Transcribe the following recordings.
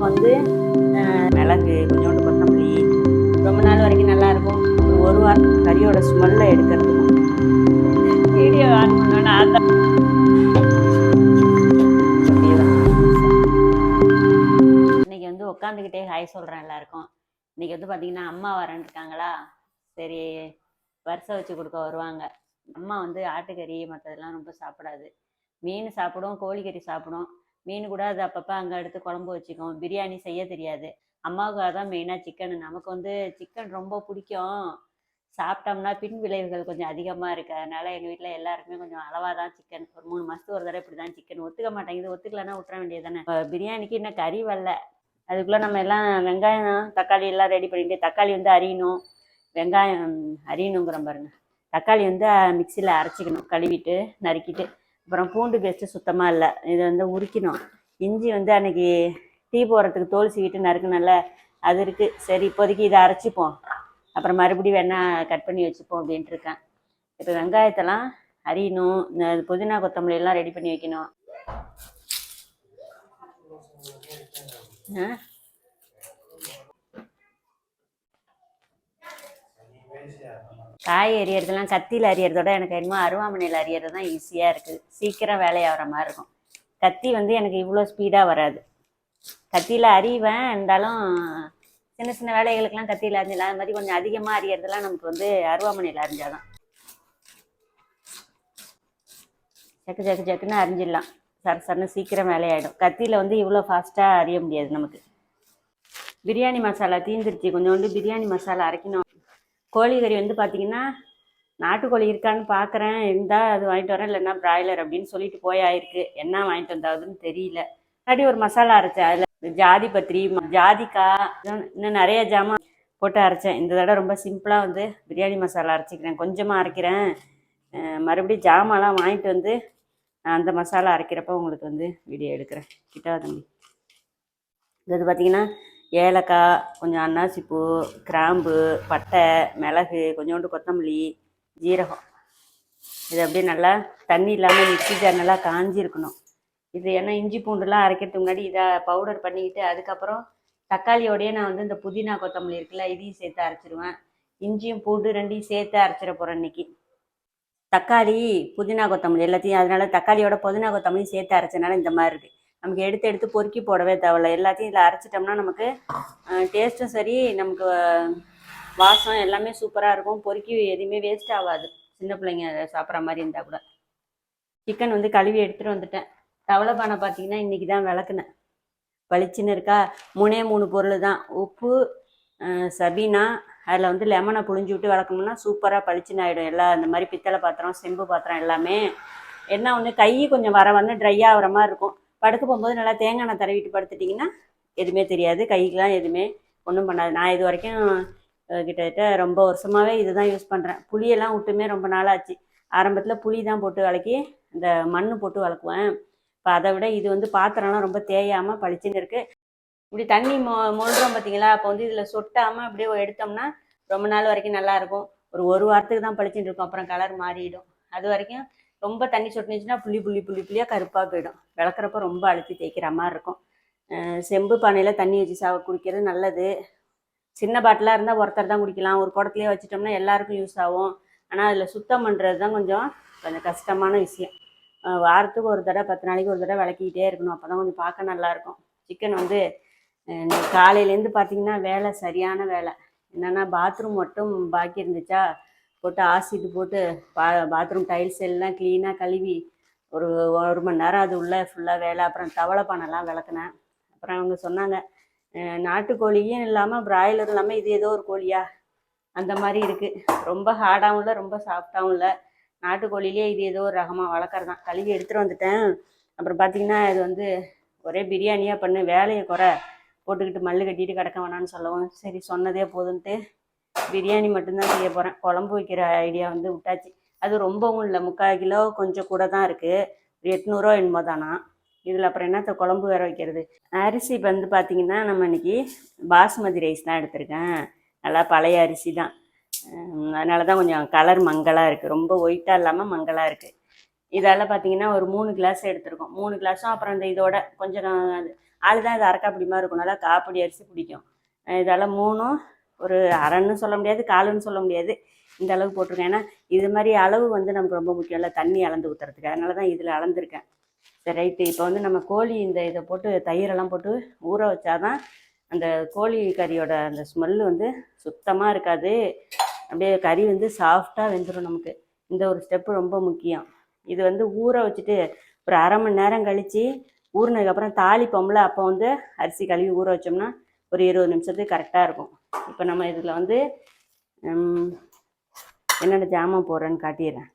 இப்போ வந்து மிளகு கொஞ்சோண்டு கொத்தமல்லி ரொம்ப நாள் வரைக்கும் நல்லா இருக்கும் ஒரு வாரம் கறியோட ஸ்மெல்லை எடுக்கிறதுக்கும் வீடியோ ஆன் பண்ணோன்னா அதான் இன்னைக்கு வந்து உட்காந்துக்கிட்டே ஹாய் சொல்கிறேன் எல்லாருக்கும். இன்னைக்கு வந்து பார்த்தீங்கன்னா அம்மா வரேன்னு இருக்காங்களா? சரி வரிசை வச்சு கொடுக்க வருவாங்க. அம்மா வந்து ஆட்டுக்கறி மற்றதெல்லாம் ரொம்ப சாப்பிடாது. மீன் சாப்பிடும் கோழிக்கறி சாப்பிடும். மீன் கூட அது அப்பப்போ அங்கே எடுத்து குழம்பு வச்சுக்கும். பிரியாணி செய்ய தெரியாது. அம்மாவுக்கு அதான் மெயினாக சிக்கன் நமக்கு வந்து சிக்கன் ரொம்ப பிடிக்கும். சாப்பிட்டோம்னா பின் விளைவுகள் கொஞ்சம் அதிகமாக இருக்குது அதனால எங்கள் வீட்டில் எல்லாருக்குமே கொஞ்சம் அளவாக தான் சிக்கன் ஒரு மூணு மாதத்துக்கு ஒரு தடவை இப்படி தான் சிக்கன் ஒத்துக்க மாட்டேங்குது. ஒத்துக்கலன்னா விட்டுற வேண்டியது தானே. பிரியாணிக்கு இன்னும் கறி வரல. அதுக்குள்ளே நம்ம எல்லாம் வெங்காயம் தக்காளி எல்லாம் ரெடி பண்ணிட்டு தக்காளி வந்து அரியணும். வெங்காயம் அரியணுங்கிறோம் பாருங்க. தக்காளி வந்து மிக்சியில் அரைச்சிக்கணும். கழுவிட்டு நறுக்கிட்டு. அப்புறம் பூண்டு பேஸ்ட்டு சுத்தமாக இல்லை. இதை வந்து உரிக்கணும். இஞ்சி வந்து அன்னைக்கு டீ போடுறதுக்கு தோல் சீக்கிட்டு நறுக்கணும்ல அது இருக்குது சரி இப்போதைக்கு இதை அரைச்சிப்போம். அப்புறம் மறுபடியும் வேணால் கட் பண்ணி வச்சுப்போம் அப்படின்ட்டு இருக்கேன். இப்போ வெங்காயத்தெல்லாம் அரியணும். இந்த புதினா கொத்தமல்லி எல்லாம் ரெடி பண்ணி வைக்கணும். காய் அரியறதெல்லாம் கத்தியில் அரியறதோட எனக்கு என்னமோ அருவாமனையில் அரியறது தான் ஈஸியாக இருக்குது சீக்கிரம் வேலையாகிற மாதிரி இருக்கும். கத்தி வந்து எனக்கு இவ்வளோ ஸ்பீடாக வராது. கத்தியில் அறிவேன் இருந்தாலும் சின்ன சின்ன வேலைகளுக்கெல்லாம் கத்தியில் அரிஞ்சிடலாம் அது மாதிரி கொஞ்சம் அதிகமாக அறியறதுலாம் நமக்கு வந்து அருவாமனையில் அறிஞ்சாதான் ஜக்கு ஜக்கு ஜக்குன்னு அரிஞ்சிடலாம். சர சரன்னு சீக்கிரம் வேலையாயிடும். கத்தியில் வந்து இவ்வளோ ஃபாஸ்ட்டாக அறிய முடியாது நமக்கு. பிரியாணி மசாலா தீந்துருச்சு. கொஞ்சோண்டு பிரியாணி மசாலா அரைக்கணும். கோழிக்கறி வந்து பார்த்தீங்கன்னா நாட்டுக்கோழி இருக்கான்னு பார்க்குறேன் இருந்தால் அது வாங்கிட்டு வரேன். இல்லைன்னா பிராய்லர் அப்படின்னு சொல்லிட்டு போய் ஆயிருக்கு. என்ன வாங்கிட்டு வந்தாதுன்னு தெரியல. முன்னாடி ஒரு மசாலா அரைச்சேன். அதில் ஜாதி பத்திரி ஜாதிக்காய் இன்னும் நிறைய ஜாமான் போட்டு அரைச்சேன். இந்த தடவை ரொம்ப சிம்பிளாக வந்து பிரியாணி மசாலா அரைச்சிக்கிறேன். கொஞ்சமாக அரைக்கிறேன். மறுபடியும் ஜாமான்லாம் வாங்கிட்டு வந்து நான் அந்த மசாலா அரைக்கிறப்ப உங்களுக்கு வந்து வீடியோ எடுக்கிறேன். கிட்டா தம்பி இது பார்த்தீங்கன்னா ஏலக்காய் கொஞ்சம் அன்னாசிப்பூ கிராம்பு பட்டை மிளகு கொஞ்சோண்டு கொத்தமல்லி ஜீரகம். இது அப்படியே நல்லா தண்ணி இல்லாமல் மிக்ஸி ஜார் நல்லா காஞ்சிருக்கணும். இது ஏன்னா இஞ்சி பூண்டுலாம் அரைக்கிறதுக்கு முன்னாடி இதை பவுடர் பண்ணிக்கிட்டு அதுக்கப்புறம் தக்காளியோடய நான் வந்து இந்த புதினா கொத்தமல்லி இருக்குல்ல இதையும் சேர்த்து அரைச்சிருவேன். இஞ்சியும் பூண்டு ரெண்டையும் சேர்த்து அரைச்சிட போகிறேன் இன்னைக்கு. தக்காளி புதினா கொத்தமல்லி எல்லாத்தையும் அதனால தக்காளியோட புதினா கொத்தமல்லி சேர்த்து அரைச்சனால இந்த மாதிரி இருக்குது நமக்கு எடுத்து எடுத்து பொறுக்கி போடவே தேவையில்ல. எல்லாத்தையும் இதில் அரைச்சிட்டோம்னா நமக்கு டேஸ்ட்டும் சரி நமக்கு வாசம் எல்லாமே சூப்பராக இருக்கும். பொறுக்கி எதுவுமே வேஸ்ட் ஆகாது. சின்ன பிள்ளைங்க அதை சாப்பிட்ற மாதிரி இருந்தால் கூட. சிக்கன் வந்து கழுவி எடுத்துகிட்டு வந்துட்டேன். தவளை பானை பார்த்தீங்கன்னா இன்றைக்கி தான் விளக்குனேன். பளிச்சுன்னு இருக்கா? மூணே மூணு பொருள் தான். உப்பு சபீனா அதில் வந்து லெமனை புழிஞ்சு விட்டு விளக்கணும்னா சூப்பராக பளிச்சுன்னு ஆகிடும் எல்லா இந்த மாதிரி பித்தளை பாத்திரம் செம்பு பாத்திரம் எல்லாமே. என்ன ஒன்று கை கொஞ்சம் வர வந்து ட்ரை ஆகிற மாதிரி இருக்கும். படுக்க போகும்போது நல்லா தேங்காய் எண்ணெய் தடவிட்டு படுத்துட்டிங்கன்னா எதுவுமே தெரியாது. கைக்கெலாம் எதுவுமே ஒன்றும் பண்ணாது. நான் இது வரைக்கும் கிட்டத்தட்ட ரொம்ப வருஷமாகவே இதுதான் யூஸ் பண்ணுறேன் புளியெல்லாம் விட்டுமே ரொம்ப நாளாச்சு. ஆரம்பத்தில் புளி தான் போட்டு வளக்கி இந்த மண் போட்டு வளர்க்குவேன் இப்போ அதை விட இது வந்து பாத்திரம்லாம் ரொம்ப தேயாமல் பளிச்சுன்னு இருக்குது இப்படி தண்ணி மொ மொழுறோம் பார்த்தீங்களா அப்போ வந்து இதில் சொட்டாமல் அப்படியே எடுத்தோம்னா ரொம்ப நாள் வரைக்கும் நல்லாயிருக்கும் ஒரு ஒரு வாரத்துக்கு தான் பளிச்சுன்னு இருக்கும். அப்புறம் கலர் மாறிடும். அது வரைக்கும் ரொம்ப தண்ணி சொட்டினுச்சுன்னா புள்ளி புள்ளி புள்ளி புள்ளியாக கருப்பாக போயிடும். விளக்குறப்ப ரொம்ப அழுத்தி தேய்க்கிற மாதிரி இருக்கும். செம்பு பானையில் தண்ணி வச்சு சா குடிக்கிறது நல்லது. சின்ன பாட்டிலாக இருந்தால் ஒருத்தர் தான் குடிக்கலாம். ஒரு குடத்துலேயே வச்சுட்டோம்னா எல்லாருக்கும் யூஸ் ஆகும். ஆனால் அதில் சுத்தம் பண்ணுறது தான் கொஞ்சம் கொஞ்சம் கஷ்டமான விஷயம். வாரத்துக்கு ஒரு தடவை பத்து நாளைக்கு ஒரு தடவை விளக்கிக்கிட்டே இருக்கணும். அப்போ தான் கொஞ்சம் பார்க்க நல்லாயிருக்கும் சிக்கன் வந்து காலையிலேருந்து பார்த்தீங்கன்னா வேலை சரியான வேலை. என்னென்னா பாத்ரூம் மட்டும் பாக்கி இருந்துச்சா போட்டு ஆசிட் போட்டு பா பாத்ரூம் டைல்ஸ் எல்லாம் க்ளீனாக கழுவி ஒரு ஒரு மணி நேரம் அது உள்ளே ஃபுல்லாக வேலை. அப்புறம் தவளை பானைலாம் விளக்குனேன். அப்புறம் அவங்க சொன்னாங்க நாட்டுக்கோழியும் இல்லாமல் பிராய்லர் இல்லாமல் இது ஏதோ ஒரு கோழியா? அந்த மாதிரி இருக்குது ரொம்ப ஹார்டாகவும் இல்லை ரொம்ப சாஃப்டாகவும் இல்லை. நாட்டுக்கோழிலே இது ஏதோ ஒரு ரகமாக வளர்க்குறது தான். கழுவி எடுத்துகிட்டு வந்துட்டேன். அப்புறம் பார்த்தீங்கன்னா இது வந்து ஒரே பிரியாணியாக பண்ணு வேலையை குறை. போட்டுக்கிட்டு மல்லு கட்டிட்டு கிடக்க வேணான்னு சொல்லவும். சரி சொன்னதே போதுன்ட்டு பிரியாணி மட்டும்தான் செய்ய போகிறேன் குழம்பு வைக்கிற ஐடியா வந்து விட்டாச்சு. அது ரொம்பவும் இல்லை. முக்கால் கிலோ கொஞ்சம் கூட தான் இருக்குது ஒரு எட்நூறுவா என்னமோ தானா? இதில் அப்புறம் என்னத்த குழம்பு வேற வைக்கிறது? அரிசி வந்து பார்த்தீங்கன்னா நம்ம இன்னைக்கு பாஸ்மதி ரைஸ் தான் எடுத்திருக்கேன். நல்லா பழைய அரிசி தான். அதனால தான் கொஞ்சம் கலர் மங்கலாக இருக்குது ரொம்ப ஒயிட்டாக இல்லாமல் மங்கலாக இருக்குது இதெல்லாம் பார்த்தீங்கன்னா ஒரு மூணு கிளாஸ் எடுத்திருக்கோம். மூணு கிளாஸும் அப்புறம் இந்த இதோட கொஞ்சம் ஆள் தான் இது அரைக்காப்பிடி மாதிரி இருக்கும் நல்லா காப்பிடி அரிசி பிடிக்கும். இதால் இதெல்லாம் மூணும் ஒரு அரைன்னு சொல்ல முடியாது காலுன்னு சொல்ல முடியாது. இந்த அளவு போட்டிருக்கேன். ஏன்னா இது மாதிரி அளவு வந்து நமக்கு ரொம்ப முக்கியம் இல்லை தண்ணி அளந்து ஊற்றுறதுக்கு அதனால தான் இதில் அளந்துருக்கேன். சரி ரைட்டு. இப்போ வந்து நம்ம கோழி இந்த இதை போட்டு தயிரெல்லாம் போட்டு ஊற வச்சாதான் அந்த கோழி கறியோட அந்த ஸ்மெல்லு வந்து சுத்தமாக இருக்காது. அப்படியே கறி வந்து சாஃப்டாக வெந்துடும் நமக்கு. இந்த ஒரு ஸ்டெப்பு ரொம்ப முக்கியம். இது வந்து ஊற வச்சுட்டு ஒரு அரை மணி நேரம் கழித்து ஊறினதுக்கப்புறம் தாளிப்போம்ல அப்போ வந்து அரிசி கழுவி ஊற வச்சோம்னா ஒரு இருபது நிமிஷத்துக்கு கரெக்டாக இருக்கும். இப்போ நம்ம இதில் வந்து என்னென்ன ஜாமான் போடுறேன்னு காட்டிடுறேன்.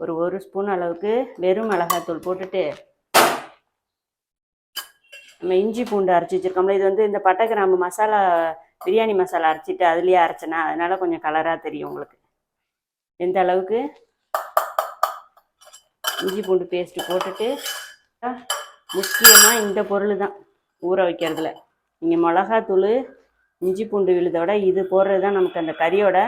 ஒரு ஒரு ஸ்பூன் அளவுக்கு வெறும் மிளகாத்தூள் போட்டுட்டு நம்ம இஞ்சி பூண்டு அரைச்சி வச்சிருக்கோம்ல இது வந்து இந்த பட்டை கிராம்பு மசாலா பிரியாணி மசாலா அரைச்சிட்டு அதுலேயே அரைச்சேன்னா அதனால கொஞ்சம் கலராக தெரியும் உங்களுக்கு. எந்த அளவுக்கு? இஞ்சி பூண்டு பேஸ்ட்டு போட்டுட்டு முக்கியமாக இந்த பொருள் தான் ஊற வைக்கிறதுல. நீங்கள் மிளகாத்தூள் இஞ்சி பூண்டு விழுதோட இது போடுறது தான் நமக்கு அந்த கறியோட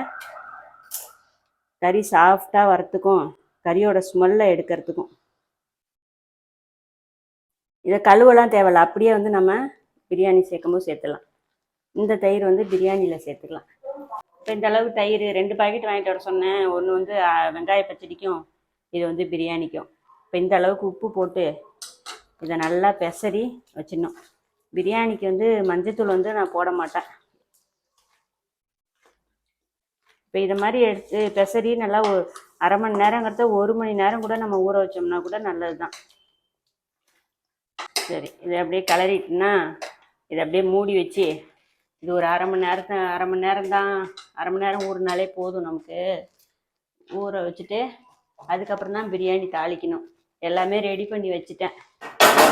கறி சாஃப்டாக வரத்துக்கும் கறியோட ஸ்மெல்லை எடுக்கிறதுக்கும். இதை கழுவெல்லாம் தேவையில்ல. அப்படியே வந்து நம்ம பிரியாணி சேர்க்கும்போது சேர்த்துலாம் இந்த தயிர் வந்து பிரியாணியில் சேர்த்துக்கலாம். இப்போ இந்த அளவு தயிர் ரெண்டு பாக்கெட் வாங்கிட்டு வர சொன்னேன். ஒன்று வந்து வெங்காய பச்சடிக்கும் இது வந்து பிரியாணிக்கும். இப்போ இந்த அளவுக்கு உப்பு போட்டு இதை நல்லா பெசரி வச்சிடணும். பிரியாணிக்கு வந்து மஞ்சத்தூள் வந்து நான் போட மாட்டேன். இப்போ இதை மாதிரி எடுத்து பெசரி நல்லா ஒரு அரை மணி நேரங்கிறத ஒரு மணி நேரம் கூட நம்ம ஊற வச்சோம்னா கூட நல்லது தான் சரி இதை அப்படியே கிளறிட்டுனா இதை அப்படியே மூடி வச்சு இது ஒரு அரை மணி நேரத்தை அரை மணி நேரம் தான் அரை மணி நேரம் ஊறினாலே போதும் நமக்கு. ஊற வச்சுட்டு அதுக்கப்புறம் தான் பிரியாணி தாளிக்கணும். எல்லாமே ரெடி பண்ணி வச்சுட்டேன்.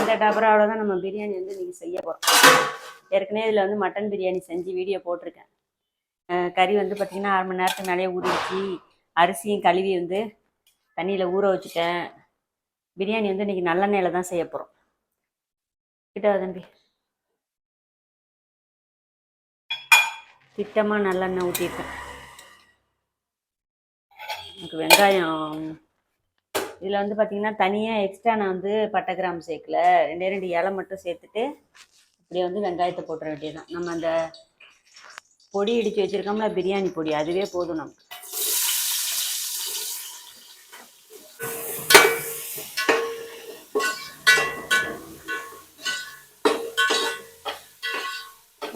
இந்த டபராவில் தான் நம்ம பிரியாணி வந்து இன்றைக்கி செய்ய போகிறோம் ஏற்கனவே இதில் வந்து மட்டன் பிரியாணி செஞ்சு வீடியோ போட்டிருக்கேன். கறி வந்து பார்த்திங்கன்னா அரை மணி நேரத்துக்கு மேலேயே ஊறி வச்சு அரிசியும் கழுவி வந்து தண்ணியில் ஊற வச்சுட்டேன். பிரியாணி வந்து இன்றைக்கி நல்லெண்ணெயில் தான் செய்ய போகிறோம் கிட்ட தம்பி? திட்டமாக நல்லெண்ணெய் ஊற்றிருக்கேன் எனக்கு வெங்காயம் இதில் வந்து பார்த்திங்கன்னா தனியாக எக்ஸ்ட்ரா நான் வந்து பட்டை கிராம் சேர்க்கல. ரெண்டே ரெண்டு இலை மட்டும் சேர்த்துட்டு இப்படியே வந்து வெங்காயத்தை போட்டுற வேண்டியதுதான். நம்ம அந்த பொடி இடித்து வச்சுருக்கோம்ல பிரியாணி பொடி அதுவே போதும் நமக்கு.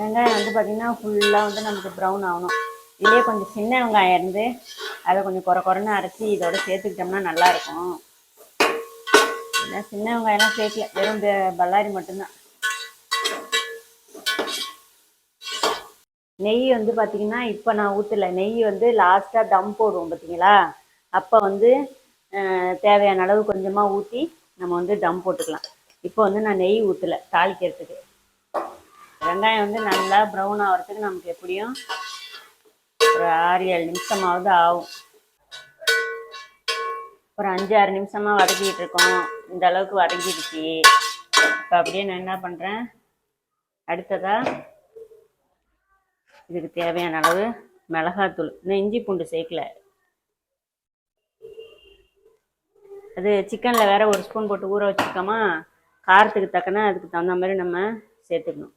வெங்காயம் வந்து பார்த்திங்கன்னா ஃபுல்லாக வந்து நமக்கு ப்ரௌன் ஆகணும். இதுலேயே கொஞ்சம் சின்ன வெங்காயம் இருந்து அதை கொஞ்சம் குறை குறைன்னு அரைச்சி இதோட சேர்த்துக்கிட்டோம்னா நல்லாயிருக்கும். ஏன்னா சின்ன வெங்காயம்லாம் சேர்க்கல. வெறும் இந்த பல்லாரி மட்டும்தான். நெய் வந்து பார்த்தீங்கன்னா இப்போ நான் ஊற்றல நெய் வந்து லாஸ்ட்டாக தம் போடுவோம் பார்த்தீங்களா அப்போ வந்து தேவையான அளவு கொஞ்சமாக ஊற்றி நம்ம வந்து தம் போட்டுக்கலாம். இப்போ வந்து நான் நெய் ஊற்றல தாளிக்கிறதுக்கு. வெங்காயம் வந்து நல்லா ப்ரௌன் ஆகிறதுக்கு நமக்கு எப்படியும் ஒரு ஆறு ஏழு நிமிஷமாவது ஆகும். ஒரு அஞ்சு ஆறு நிமிஷமா வதக்கிட்டு இருக்கோம். இந்த அளவுக்கு வதங்கிடுச்சு. இப்போ அப்படியே நான் என்ன பண்ணுறேன் அடுத்ததா? இதுக்கு தேவையான அளவு மிளகாத்தூள். இன்னும் இஞ்சி பூண்டு சேர்க்கல. அது சிக்கனில் வேற ஒரு ஸ்பூன் போட்டு ஊற வச்சுருக்கோமா? காரத்துக்கு தக்கன அதுக்கு தகுந்த மாதிரி நம்ம சேர்த்துக்கணும்.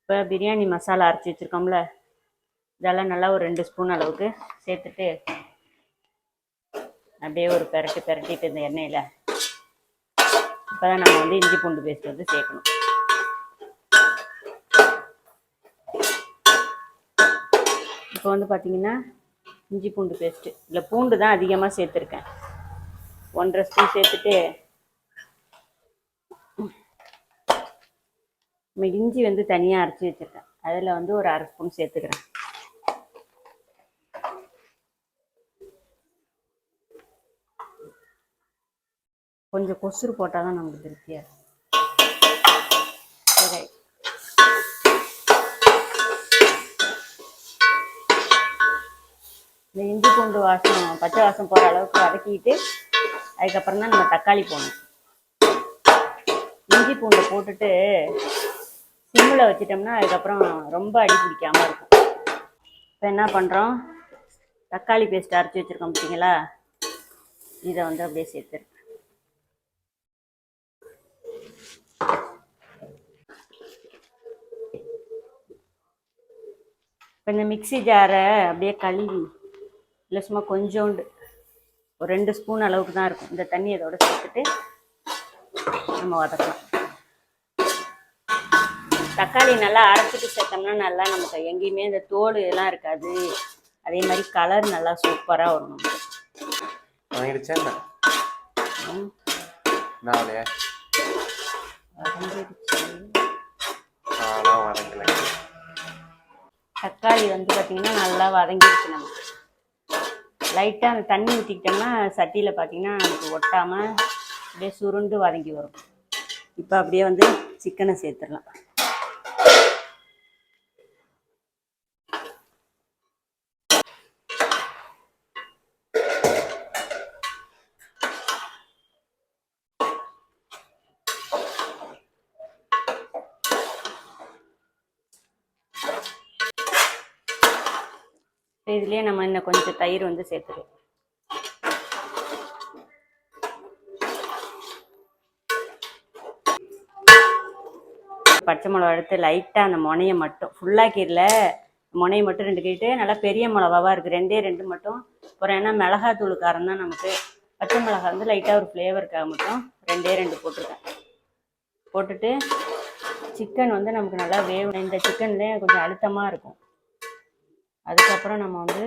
இப்போ பிரியாணி மசாலா அரைச்சி வச்சுருக்கோம்ல. இதெல்லாம் நல்லா ஒரு ரெண்டு ஸ்பூன் அளவுக்கு சேர்த்துட்டு அப்படியே ஒரு பெரட்டி பெரட்டிட்டு இந்த எண்ணெயில். இப்போ தான் நம்ம வந்து இஞ்சி பூண்டு பேஸ்ட் வந்து சேர்க்கணும். இப்போ வந்து பார்த்தீங்கன்னா இஞ்சி பூண்டு பேஸ்ட்டு இல்லை பூண்டு தான் அதிகமாக சேர்த்துருக்கேன். ஒன்றரை ஸ்பூன் சேர்த்துட்டு நம்ம இஞ்சி வந்து தனியாக அரைச்சி வச்சுருக்கேன். அதில் வந்து ஒரு அரை ஸ்பூன் சேர்த்துக்கிறேன். கொஞ்சம் கொசுறு போட்டால் தான் நமக்கு திருப்தியாக இருக்கும். சரி. இந்த இஞ்சி பூண்டு வாசம் பச்சை வாசம் போகிற அளவுக்கு வதக்கிட்டு அதுக்கப்புறம் தான் நம்ம தக்காளி போடணும். இஞ்சி பூண்டை போட்டுட்டு சிம்மில் வச்சிட்டோம்னா அதுக்கப்புறம் ரொம்ப அடி பிடிக்காம இருக்கும். இப்போ என்ன பண்ணுறோம் தக்காளி பேஸ்ட் அரைச்சி வச்சுருக்கோம் பார்த்தீங்களா? இதை வந்து அப்படியே சேர்த்துருக்கேன் இப்போ இந்த மிக்ஸி ஜாரை அப்படியே கழுவி இல்லை சும்மா கொஞ்சோண்டு ஒரு ரெண்டு ஸ்பூன் அளவுக்கு தான் இருக்கும். இந்த தண்ணி அதோட சேர்த்துட்டு நம்ம வதக்கலாம். தக்காளி நல்லா அரைச்சிட்டு சேர்த்தோம்னா நல்லா நமக்கு எங்கேயுமே இந்த தோல் எல்லாம் இருக்காது. அதே மாதிரி கலர் நல்லா சூப்பராக வரும் வாங்கிடுச்சா என்ன? தக்காளி வந்து பார்த்தீங்கன்னா நல்லா வதங்கிடுச்சு நமக்கு. லைட்டாக அந்த தண்ணி ஊற்றிக்கிட்டோம்னா சட்டியில் பார்த்தீங்கன்னா நமக்கு ஒட்டாமல் அப்படியே சுருண்டு வதங்கி வரும். இப்போ அப்படியே வந்து சிக்கனை சேர்த்துடலாம். இதுலேயே நம்ம இன்னும் கொஞ்சம் தயிர் வந்து சேர்த்துருவோம். பச்சை மிளகா எடுத்து லைட்டாக அந்த முனையை மட்டும் ஃபுல்லாக்கிடல முனையை மட்டும் ரெண்டு கீட்டு நல்லா பெரிய மிளகாவாக இருக்குது ரெண்டே ரெண்டு மட்டும். அப்புறம் ஏன்னா மிளகாத்தூள் காரம் தான் நமக்கு. பச்சை மிளகா வந்து லைட்டாக ஒரு ஃப்ளேவருக்காக மட்டும் ரெண்டே ரெண்டு போட்டிருக்கேன். போட்டுட்டு சிக்கன் வந்து நமக்கு நல்லா வேகணும் இந்த சிக்கன்லேயே கொஞ்சம் அழுத்தமாக இருக்கும். அதுக்கப்புறம் நம்ம வந்து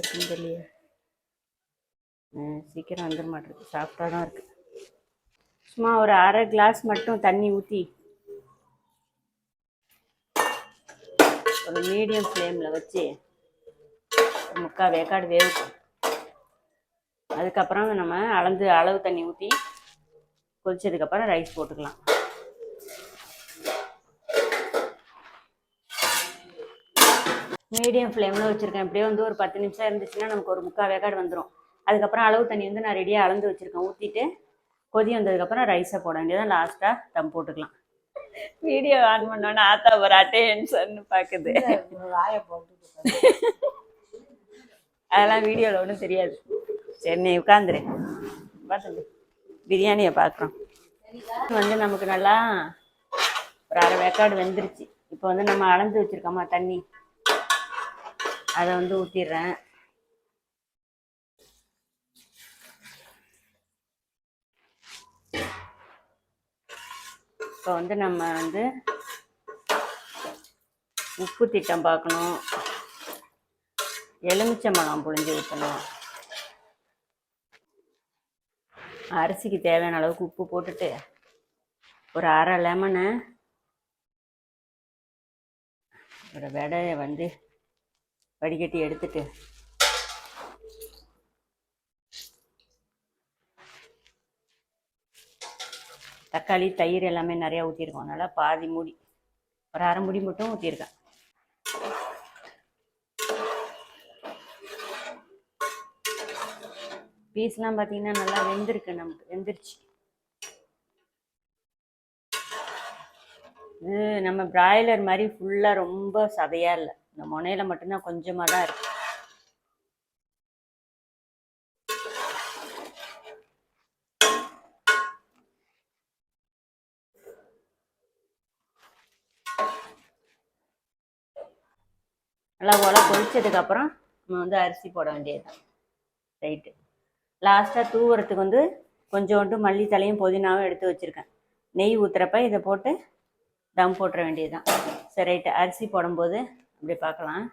எப்படி தெரியலையே. சீக்கிரம் வந்துட மாட்டேங்குது சாஃப்டாக தான் இருக்குது சும்மா ஒரு அரை கிளாஸ் மட்டும் தண்ணி ஊற்றி ஒரு மீடியம் ஃப்ளேமில் வச்சு முக்கால் வேக்காடு வேகும் அதுக்கப்புறம் நம்ம அளந்து அளவு தண்ணி ஊற்றி கொதிச்சதுக்கப்புறம் ரைஸ் போட்டுக்கலாம். மீடியம் ஃப்ளேமில் வச்சுருக்கேன்? இப்படியே வந்து ஒரு பத்து நிமிஷம் இருந்துச்சுன்னா நமக்கு ஒரு முக்கால் வேக்காடு வந்துடும் அதுக்கப்புறம் அளவு தண்ணி வந்து நான் ரெடியாக அளந்து வச்சுருக்கேன். ஊற்றிட்டு கொதி வந்ததுக்கப்புறம் ரைஸை போட வேண்டியதான் லாஸ்ட்டாக தம் போட்டுக்கலாம். வீடியோ ஆன் பண்ணோன்னே ஆத்தா ஒரு அட்டென்ஷன் பார்க்குது அதெல்லாம் வீடியோவில் ஒன்றும் தெரியாது. சரி நீ உட்காந்துரு. பார்த்துங்க பிரியாணியை பார்க்குறோம் வந்து நமக்கு நல்லா ஒரு அரை வேக்காடு வெந்துருச்சு. இப்போ வந்து நம்ம அளந்து வச்சுருக்கோமா தண்ணி? அதை வந்து ஊற்றிடுறேன் இப்போ வந்து நம்ம வந்து உப்பு திட்டம் பார்க்கணும் எலுமிச்சம்பழம் புழிஞ்சு ஊற்றணும் அரிசிக்கு தேவையான அளவுக்கு உப்பு போட்டுட்டு ஒரு அரை லெமனை. ஒரு விடையை வந்து வடிகட்டி எடுத்துட்டு. தக்காளி தயிர் எல்லாமே நிறையா ஊற்றிருக்கோம் அதனால் பாதி மூடி ஒரு அரை முடி மட்டும் ஊற்றிருக்கேன் பீஸ்லாம் பார்த்தீங்கன்னா நல்லா வெந்திருக்கு நமக்கு வெந்துருச்சு. இது நம்ம பிராய்லர் மாதிரி ஃபுல்லாக ரொம்ப சதையாக இல்லை. இந்த முனையில் மட்டும்தான் கொஞ்சமாக தான் இருக்கு. நல்லா உலை கொதிச்சதுக்கப்புறம் நம்ம வந்து அரிசி போட வேண்டியதுதான். ரைட்டு லாஸ்ட்டாக தூவுறதுக்கு வந்து கொஞ்சோண்டு மல்லித்தலையும் புதினாவும் எடுத்து வச்சுருக்கேன். நெய் ஊற்றுறப்ப இதை போட்டு தம் போட்டுற வேண்டியதுதான். சரி ரைட்டு அரிசி போடும்போது அப்படி பார்க்கலாம்.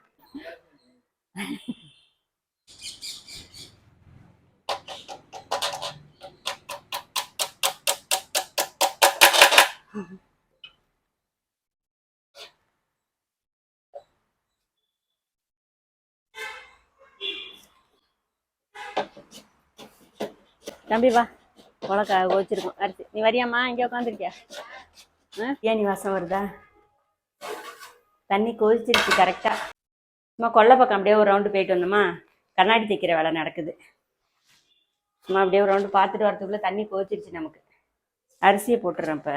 தம்பி வா. உலக்கா வச்சிருக்கோம் அரிசி. நீ வரியாம்மா? இங்கே உட்காந்துருக்கியா ஏன் நீ வாசம் வருதா? தண்ணி கொதிச்சிருச்சு கரெக்டாக சும்மா கொல்லை பக்கம் அப்படியே ஒரு ரவுண்டு போயிட்டு வந்தோமா? கண்ணாடி தைக்கிற வேலை நடக்குது. சும்மா அப்படியே ஒரு ரவுண்டு பார்த்துட்டு வரதுக்குள்ளே தண்ணி கொதிச்சிருச்சு நமக்கு. அரிசியை போட்டுறேன் இப்போ.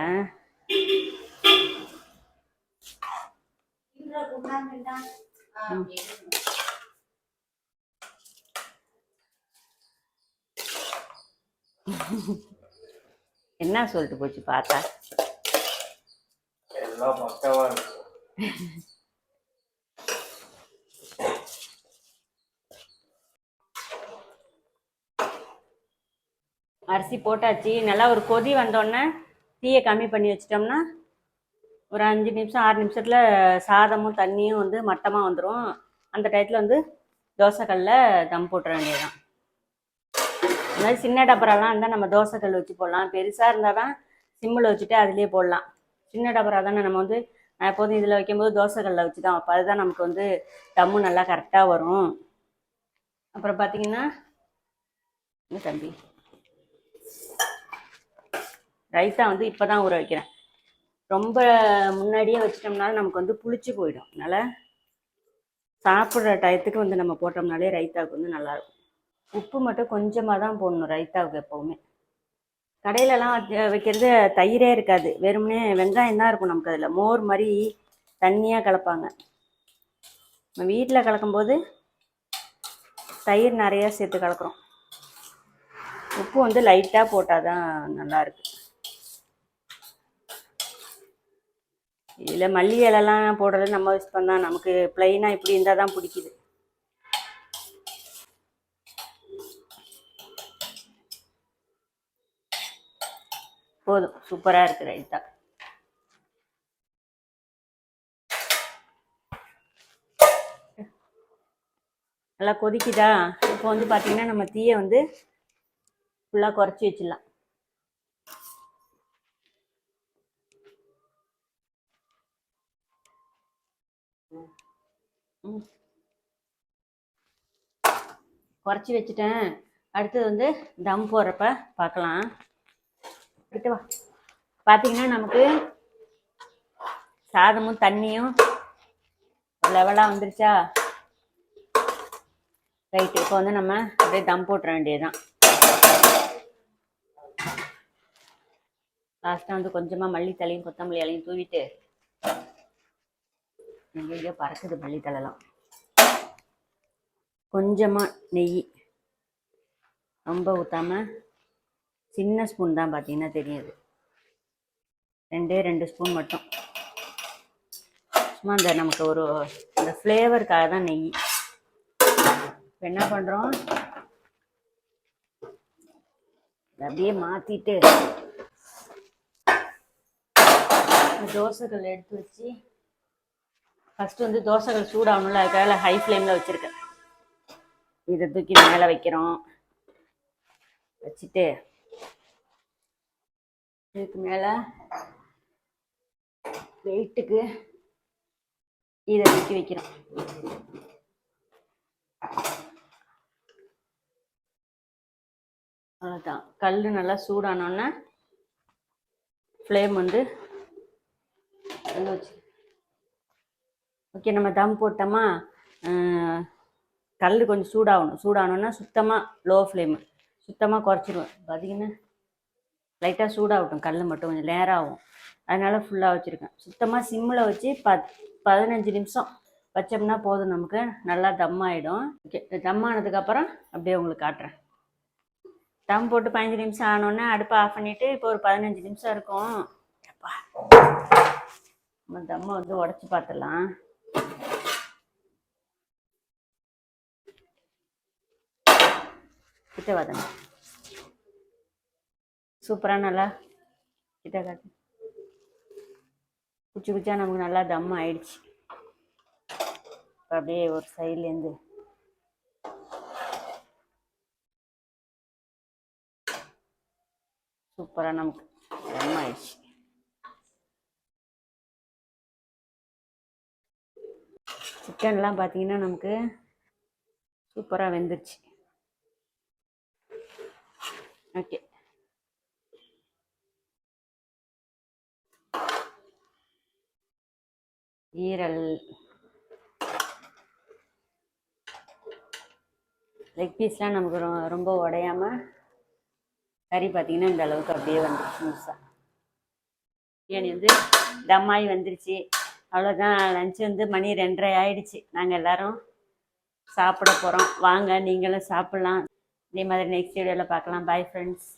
என்ன சொல்லிட்டு போச்சு பார்த்தா? எல்லாம் பக்கவா இருக்கு. அரிசி போட்டாச்சு. நல்லா ஒரு கொதி வந்தோடனே தீயை கம்மி பண்ணி வச்சிட்டோம்னா ஒரு அஞ்சு நிமிஷம் ஆறு நிமிஷத்தில் சாதமும் தண்ணியும் வந்து மட்டமாக வந்துடும் அந்த டயத்தில் வந்து தோசைக்கல்ல தம் போட்டுற வேண்டியதுதான். அதாவது சின்ன டப்பராலாம் இருந்தால் நம்ம தோசைக்கல் வச்சு போடலாம். பெருசாக இருந்தால் தான் சிம்மில் வச்சுட்டு அதுலேயே போடலாம். சின்ன டப்பரா தானே நம்ம வந்து நான் எப்போதும் இதில் வைக்கும்போது தோசைகளில் வச்சு தான் வைப்பேன். அதுதான் நமக்கு வந்து தம்மு நல்லா கரெக்டாக வரும். அப்புறம் பார்த்தீங்கன்னா என்ன தம்பி? ரைத்தா வந்து இப்போ தான் ஊற வைக்கிறேன். ரொம்ப முன்னாடியே வச்சிட்டோம்னாலும் நமக்கு வந்து புளிச்சு போயிடும். அதனால் சாப்பிட்ற டயத்துக்கு வந்து நம்ம போட்டோம்னாலே ரைத்தாவுக்கு வந்து நல்லாயிருக்கும் உப்பு மட்டும் கொஞ்சமாக தான் போடணும் ரைத்தாவுக்கு எப்போவுமே. கடையிலலாம் வைக்கிறது தயிரே இருக்காது. வெறுமனே வெங்காயம் தான் இருக்கும் நமக்கு அதில். மோர் மாதிரி தண்ணியாக கலப்பாங்க. நம்ம வீட்டில் கலக்கும்போது தயிர் நிறையா சேர்த்து கலக்கிறோம். உப்பு வந்து லைட்டாக போட்டால் தான் நல்லாயிருக்கு இதில் மல்லி இலைலாம் போடுறது நம்ம இஷ்டம் தான் நமக்கு ப்ளைனாக இப்படி இருந்தால் தான் பிடிக்குது. போதும். சூப்பராக இருக்கு ரைத்தா நல்லா கொதிக்குதா? இப்போ வந்து பார்த்தீங்கன்னா நம்ம தீயை வந்து ஃபுல்லாக குறைச்சி வச்சிடலாம். குறைச்சி வச்சுட்டேன். அடுத்தது வந்து தம் போடுறப்ப பார்க்கலாம் கிட்ட வா. பார்த்தீங்கன்னா நமக்கு சாதமும் தண்ணியும் லெவலாக வந்துருச்சா? ரைட்டு இப்போ வந்து நம்ம அப்படியே தம் போட்டுற வேண்டியதுதான். லாஸ்ட்டாக வந்து கொஞ்சமாக மல்லித்தலையும் கொத்தமல்லி இலையும் தூவிட்டு எங்கேயோ பறக்குது மல்லித்தலைலாம் கொஞ்சமாக நெய் ரொம்ப ஊற்றாம சின்ன ஸ்பூன் தான் பார்த்தீங்கன்னா தெரியுது. ரெண்டே ரெண்டு ஸ்பூன் மட்டும். சும்மா அந்த நமக்கு ஒரு அந்த ஃப்ளேவருக்காக தான் நெய். இப்போ என்ன பண்ணுறோம் அப்படியே மாற்றிட்டு தோசைகள் எடுத்து வச்சு ஃபஸ்ட்டு வந்து தோசைகள் சூடாகணும்ல அதுக்காக ஹை ஃப்ளேமில் வச்சுருக்கேன். இதை தூக்கி மேலே வைக்கிறோம். வச்சுட்டு இதுக்கு மேலே வெயிட்டுக்கு இதை தூக்கி வைக்கிறோம். அவ்வளோதான் கல் நல்லா சூடானோன்னே ஃப்ளேம் வந்து எங்க வச்சு ஓகே நம்ம தம் போட்டோமா? கல் கொஞ்சம் சூடாகணும். சூடானோன்னா சுத்தமாக லோ ஃப்ளேமு சுத்தமாக குறைச்சிருவேன். பார்த்தீங்கன்னா லைட்டாக சூடாகட்டும் கல் மட்டும் கொஞ்சம் நேராகும். அதனால் ஃபுல்லாக வச்சுருக்கேன். சுத்தமாக சிம்மில் வச்சு பத் பதினஞ்சு நிமிஷம் வச்சோம்னா போதும் நமக்கு. நல்லா தம் ஆகிடும் ஓகே தம் ஆனதுக்கப்புறம் அப்படியே உங்களுக்கு காட்டுறேன். தம் போட்டு பதினஞ்சு நிமிஷம் ஆனோடனே அடுப்பை ஆஃப் பண்ணிவிட்டு இப்போ ஒரு பதினஞ்சு நிமிஷம் இருக்கும். எப்பா. நம்ம தம்மை வந்து உடச்சி பார்த்துடலாம். கிட்ட வதங்க சூப்பராக நல்லா கிட்ட காட்டு. குச்சி குச்சா நமக்கு நல்லா தம் ஆயிடுச்சு. அப்படியே ஒரு சைட்லேருந்து சூப்பராக நமக்கு தம் ஆயிடுச்சு. சிக்கன்லாம் பார்த்தீங்கன்னா நமக்கு சூப்பராக வெந்துருச்சு. ஓகே ஈரல். லெக் பீஸ்லாம் நமக்கு ரொம்ப உடையாம கறி பார்த்தீங்கன்னா இந்த அளவுக்கு அப்படியே வந்துருச்சு முழுசாக பிரியாணி வந்து தம்மாயி வந்துருச்சு. அவ்வளோதான் லஞ்சு வந்து மணி ரெண்டரை ஆயிடுச்சு. நாங்கள் எல்லாரும் சாப்பிட போகிறோம் வாங்க நீங்களும் சாப்பிட்லாம். இதே மாதிரி நெக்ஸ்ட் வீடியோவில் பார்க்கலாம். Bye friends